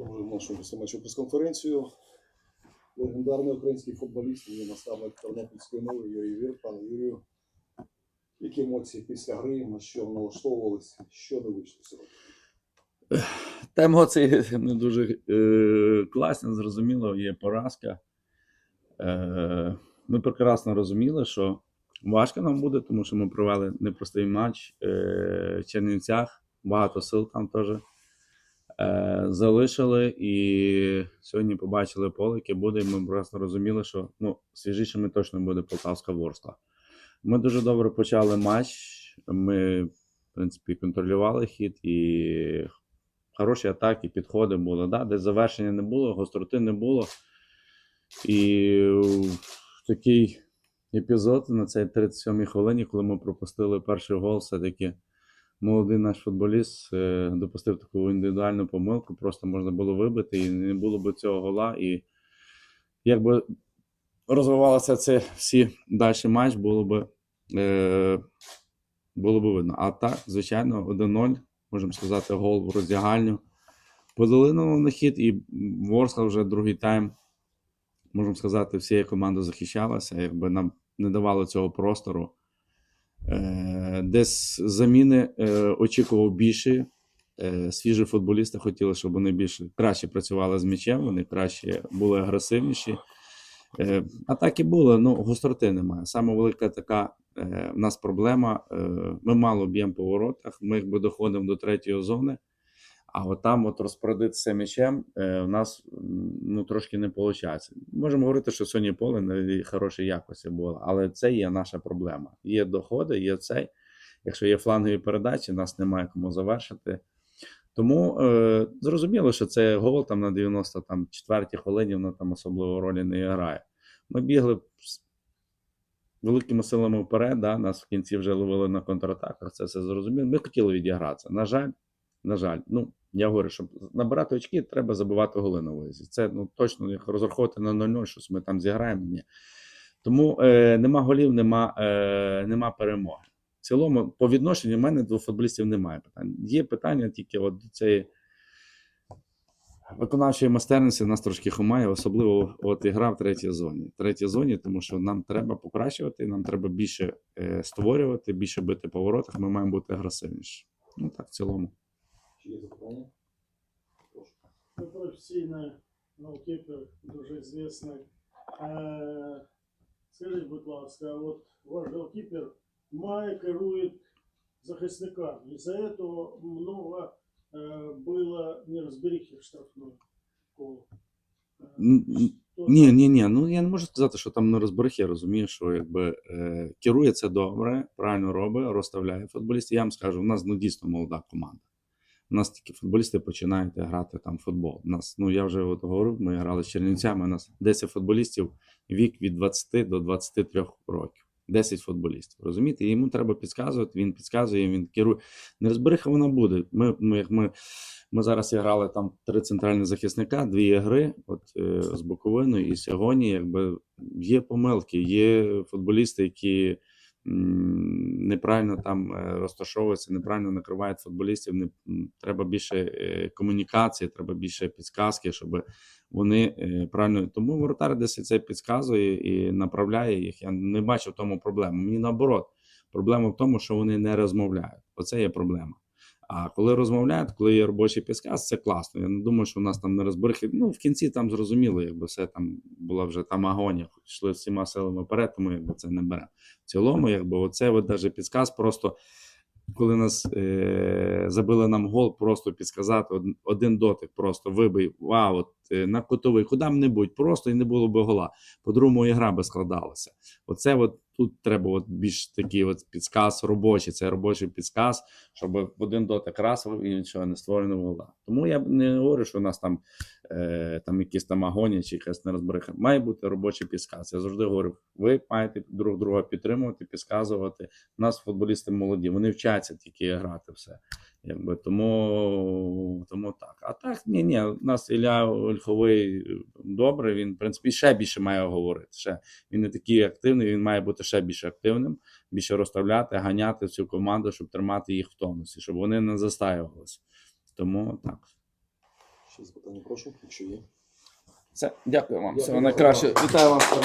Продовжуємо нашу післяматчу прес-конференцію. Легендарний український футболіст, і наставник Тернопільської мови Юрій Вір. Пане Юрію, які емоції після гри, на що налаштовувалися, що не вийшло сьогодні? Та емоції не дуже е, класні, зрозуміло, є поразка. Е, ми прекрасно розуміли, що важко нам буде, тому що ми провели непростий матч е, в Чернівцях, багато сил там теж залишили. І сьогодні побачили поле, яке буде. І ми просто розуміли, що ну, свіжішими точно буде Полтавська Ворскла. Ми дуже добре почали матч. Ми, в принципі, контролювали хід і хороші атаки, підходи були. Да? Десь завершення не було, гостроти не було. І такий епізод на цій 37-й хвилині, коли ми пропустили перший гол, все-таки молодий наш футболіст е, допустив таку індивідуальну помилку, просто можна було вибити, і не було б цього гола. І якби розвивалося це всі далі матч, було б, е, було б видно. А так, звичайно, 1-0 можемо сказати, гол в роздягальню. Подали на хід, і Ворскла вже другий тайм, можемо сказати, всією командою захищалася, якби нам не давало цього простору. Е, Десь заміни е, очікував більше. Е, Свіжі футболісти хотіли, щоб вони більше краще працювали з м'ячем, вони краще були агресивніші. Е, Атаки були, ну гостроти немає. Саме велика така в нас проблема. Ми мало б'ємо по воротах, ми якби доходимо до третьої зони, а от там от розпорядитися м'ячем е, в нас ну, трошки не виходить. Можемо говорити, що сьогодні поле на хорошій якості було, але це є наша проблема. Є доходи, є цей. Якщо є флангові передачі, нас немає кому завершити. Тому е, зрозуміло, що це гол там на 94-й хвилині, воно там особливо ролі не грає. Ми бігли великими силами вперед, да, нас в кінці вже ловили на контратаках, це все зрозуміло. Ми хотіли відігратися. На жаль, на жаль, ну я говорю, щоб набирати очки, треба забивати голи на виїзді. Це ну точно як розраховувати на 0-0, щось ми там зіграємо. Ні. Тому е, нема голів, нема, е, нема перемоги. В цілому, по відношенню в мене до футболістів немає питань. Є питання тільки от до цієї виконавчої майстерності нас трошки хумає, особливо от ігра в третій зоні. Третій зоні, тому що нам треба покращувати, нам треба більше е, створювати, більше бити по воротах, ми маємо бути агресивніші. Ну так, в цілому. Чи є запитання? Прошу. Ви професійний голкіпер, дуже звісний. Е, скажіть, будь ласка, от ваш голкіпер має керує захисниками. Из-за этого много э, было неразберихи в штрафной колу. Е, Н- н- що Ні, ні, ні. Ну я не можу сказати, що там не розберих. Я розумію, що якби е, керує це добре, правильно робить, розставляє футболістів. Я вам скажу, у нас ну дійсно молода команда. У нас тільки футболісти починають грати там футбол. У нас, ну я вже от говорив, ми грали з Чернівцями. У нас 10 футболістів вік від 20 до 23 років. 10 футболістів. Розумієте? Йому треба підказувати, він підказує, він керує. Нерозбериха вона буде. Ми, ми, ми, ми зараз грали там три центральні захисника, дві ігри от, е, з Буковиною, і сьогодні якби є помилки, є футболісти, які неправильно там розташовується, неправильно накривають футболістів. Не, треба більше е, комунікації, треба більше підказки, щоб вони е, правильно. Тому воротар десь це підказує і направляє їх. Я не бачу в тому проблему. Мені наоборот, проблема в тому, що вони не розмовляють. Оце є проблема. А коли розмовляють, коли є робочий підказ, це класно. Я не думаю, що у нас там не розберихи. Ну, в кінці там зрозуміло, якби все там була вже там агонія, йшли всіма силами вперед, тому якби це не бере. В цілому, якби оце от даже підказ просто. Коли нас е, забили нам гол, просто підсказати од- один дотик, просто вибий, вау, от, е, на котовий, куди-небудь, просто і не було би гола. По-другому ігра би складалася. Оце от тут треба от більш такий от підсказ робочий, це робочий підсказ, щоб в один дотик раз і нічого не створено гола. Тому я не говорю, що у нас там, е, там якісь там агонія чи якась нерозбериха. Має бути робочий підсказ. Я завжди говорю, ви маєте друг друга підтримувати, підказувати. У нас футболісти молоді, вони вчаться тільки грати все. Якби тому, тому так. А так, ні, ні, у нас Ілля Ольховий добре, він, в принципі, ще більше має говорити. Ще. Він не такий активний, він має бути ще більш активним, більше розставляти, ганяти цю команду, щоб тримати їх в тонусі, щоб вони не застаювалися. Тому так. Ще запитання прошу, якщо є. Все, дякую вам. Дякую. Всього найкраще. Вітаю вас.